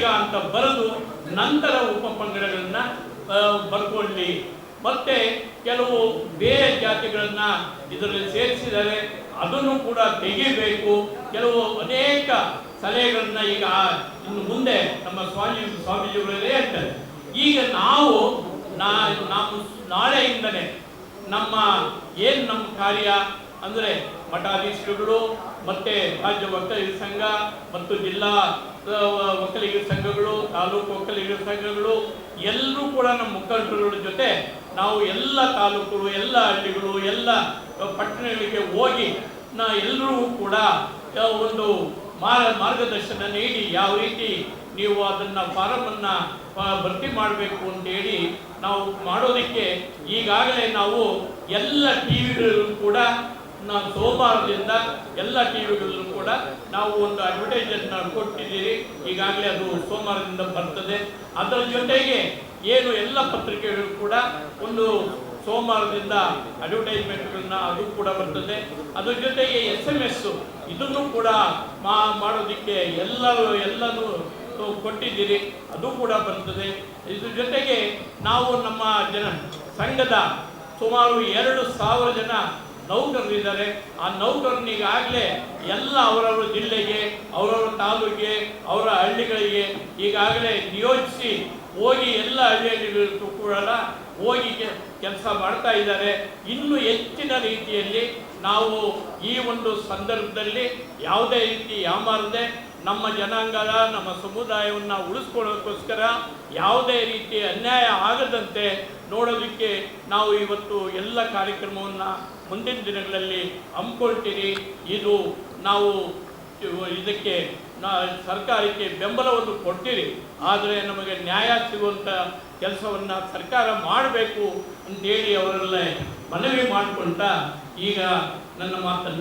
ಬೇಗ ಅಂತ ಬರೆದು ನಂತರ ಉಪ ಪಂಗಡಗಳನ್ನ ಬರ್ಕೊಳ್ಳಿ. ಮತ್ತೆ ಕೆಲವು ಬೇರೆ ಜಾತಿಗಳನ್ನ ಇದರಲ್ಲಿ ಸೇರಿಸಿದರೆ ಅದನ್ನು ಕೂಡ ತೆಗಿಬೇಕು. ಕೆಲವು ಅನೇಕ ಸಲಹೆಗಳನ್ನ ಈಗ ಇನ್ನು ಮುಂದೆ ನಮ್ಮ ಸ್ವಾಮಿ ಸ್ವಾಮೀಜಿಗಳಲ್ಲೇ ಹೇಳ್ತಾರೆ. ಈಗ ನಾವು ನಾವು ನಾಳೆಯಿಂದಲೇ ನಮ್ಮ, ಏನು ನಮ್ಮ ಕಾರ್ಯ? ಅಂದರೆ ಮಠಾಧೀಶರುಗಳು, ಮತ್ತೆ ರಾಜ್ಯ ಒಕ್ಕಲಿಗರ ಸಂಘ ಮತ್ತು ಜಿಲ್ಲಾ ಒಕ್ಕಲಿಗರ ಸಂಘಗಳು, ತಾಲೂಕು ಒಕ್ಕಲಿಗರ ಸಂಘಗಳು, ಎಲ್ಲರೂ ಕೂಡ ನಮ್ಮ ಮುಖಂಡರುಗಳ ಜೊತೆ ನಾವು ಎಲ್ಲ ತಾಲೂಕುಗಳು, ಎಲ್ಲ ಹಳ್ಳಿಗಳು, ಎಲ್ಲ ಪಟ್ಟಣಗಳಿಗೆ ಹೋಗಿ ನಾ ಎಲ್ಲರೂ ಕೂಡ ಒಂದು ಮಾರ್ಗ ಮಾರ್ಗದರ್ಶನ ನೀಡಿ ಯಾವ ರೀತಿ ನೀವು ಅದನ್ನ ಫಾರಮನ್ನು ಭರ್ತಿ ಮಾಡಬೇಕು ಅಂತೇಳಿ ನಾವು ಮಾಡೋದಕ್ಕೆ ಈಗಾಗಲೇ ನಾವು ಎಲ್ಲ ಟಿ ವಿಗಳಲ್ಲೂ ಕೂಡ ನಾವು ಸೋಮವಾರದಿಂದ ಎಲ್ಲ ಟಿ ವಿಗಳಲ್ಲೂ ಕೂಡ ನಾವು ಒಂದು ಅಡ್ವರ್ಟೈಸನ್ನು ಕೊಟ್ಟಿದ್ದೀರಿ. ಈಗಾಗಲೇ ಅದು ಸೋಮವಾರದಿಂದ ಬರ್ತದೆ. ಅದರ ಜೊತೆಗೆ ಏನು ಎಲ್ಲ ಪತ್ರಿಕೆಗಳು ಕೂಡ ಒಂದು ಸೋಮವಾರದಿಂದ ಅಡ್ವರ್ಟೈಸ್ಮೆಂಟ್ಗಳನ್ನ ಅದು ಕೂಡ ಬರ್ತದೆ. ಅದ್ರ ಜೊತೆಗೆ ಎಸ್ ಎಂ ಎಸ್ ಇದನ್ನು ಕೂಡ ಮಾ, ಮಾಡೋದಕ್ಕೆ ಎಲ್ಲರೂ ಎಲ್ಲನೂ ಕೊಟ್ಟಿದ್ದೀರಿ. ಅದು ಕೂಡ ಬರ್ತದೆ. ಇದ್ರ ಜೊತೆಗೆ ನಾವು ನಮ್ಮ ಜನ ಸಂಘದ ಸುಮಾರು ಎರಡು ಸಾವಿರ ಜನ ನೌಕರರಿದ್ದಾರೆ. ಆ ನೌಕರನಿಗಾಗಲೇ ಎಲ್ಲ ಅವರವರ ಜಿಲ್ಲೆಗೆ, ಅವರವರ ತಾಲೂಕಿಗೆ, ಅವರ ಹಳ್ಳಿಗಳಿಗೆ ಈಗಾಗಲೇ ನಿಯೋಜಿಸಿ ಹೋಗಿ ಎಲ್ಲ ಹಳ್ಳಿಯಲ್ಲಿ ಕೂಡ ಹೋಗಿ ಕೆಲಸ ಮಾಡ್ತಾ ಇದ್ದಾರೆ. ಇನ್ನೂ ಹೆಚ್ಚಿನ ರೀತಿಯಲ್ಲಿ ನಾವು ಈ ಒಂದು ಸಂದರ್ಭದಲ್ಲಿ ಯಾವುದೇ ರೀತಿ ಯಾಮಾರದೆ ನಮ್ಮ ಜನಾಂಗದ, ನಮ್ಮ ಸಮುದಾಯವನ್ನು ಉಳಿಸ್ಕೊಳ್ಳೋದಕ್ಕೋಸ್ಕರ ಯಾವುದೇ ರೀತಿ ಅನ್ಯಾಯ ಆಗದಂತೆ ನೋಡೋದಕ್ಕೆ ನಾವು ಇವತ್ತು ಎಲ್ಲ ಕಾರ್ಯಕ್ರಮವನ್ನು ಮುಂದಿನ ದಿನಗಳಲ್ಲಿ ಹಮ್ಮಿಕೊಳ್ತೀರಿ. ಇದು ನಾವು ಇದಕ್ಕೆ, ನಾ, ಸರ್ಕಾರಕ್ಕೆ ಬೆಂಬಲವನ್ನು ಕೊಡ್ತೀರಿ. ಆದರೆ ನಮಗೆ ನ್ಯಾಯ ಸಿಗುವಂಥ ಕೆಲಸವನ್ನು ಸರ್ಕಾರ ಮಾಡಬೇಕು ಅಂತೇಳಿ ಅವರಲ್ಲೇ ಮನವಿ ಮಾಡಿಕೊಂಡ ಈಗ ನನ್ನ ಮಾತನ್ನು